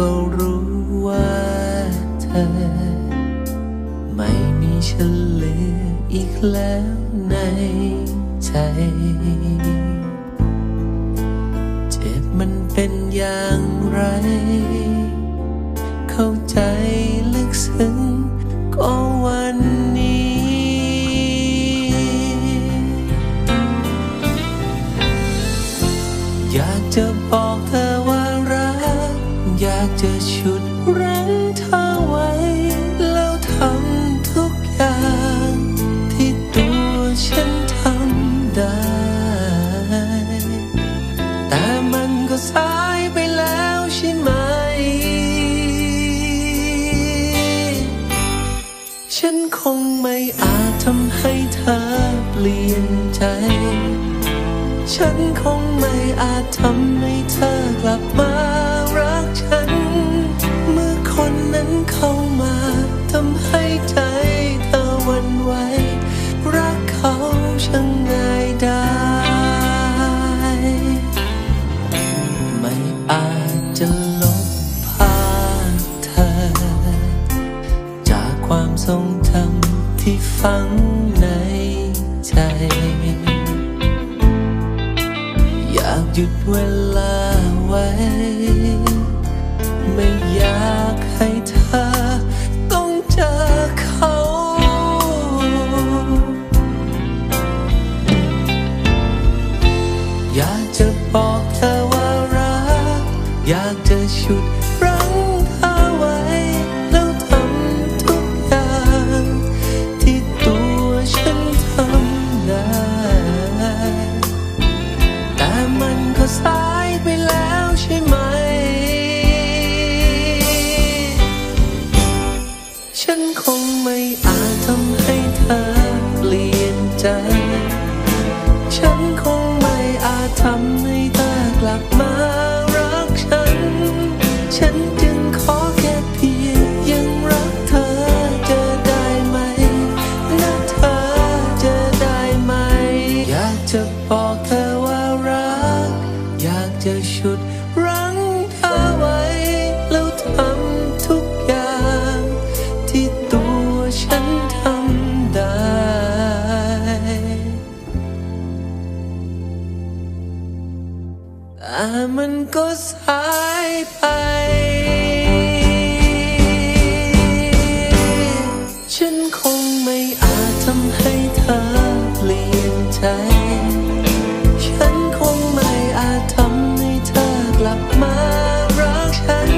ก็รู้ว่าเธอ ไม่มีฉันเหลืออีกแล้วในใจ เจ็บมันเป็นอย่างไร เข้าใจลึกซึ้งก็วัน จะฉุดรั้งเธอไว้ แล้วทำทุกอย่างที่ตัวฉันทำได้ แต่มันก็สายไปแล้วใช่ไหม ฉันคงไม่อาจทำให้เธอเปลี่ยนใจ ฉันคงไม่อาจทำให้เธอกลับมา นั้นเข้ามาทำให้ใจเธอวันไหวรักเขาช่างง่ายได้ ไม่อาจจะลบภาพเธอ จากความทรงจำที่ฝังในใจ อยากหยุดเวลาไว้ ไม่อยากให้ อยากจะบอกเธอว่ารัก อยากจะฉุดรั้งเธอไว้ แล้วทำทุกอย่าง ที่ตัวฉันทำได้ แต่มันก็สายไปแล้วใช่ไหม ฉันคงไม่อาจทำให้เธอเปลี่ยนใจ ฉันคง ทำให้เธอกลับมารักฉัน ฉันจึงขอแค่เพียงยังรักเธอจะได้ไหมนะเธอจะได้ไหม อยากจะบอกเธอว่ารัก อยากจะชุด มันก็สายไป ฉันคงไม่อาจทำให้เธอเปลี่ยนใจ ฉันคงไม่อาจทำให้เธอกลับมารักฉัน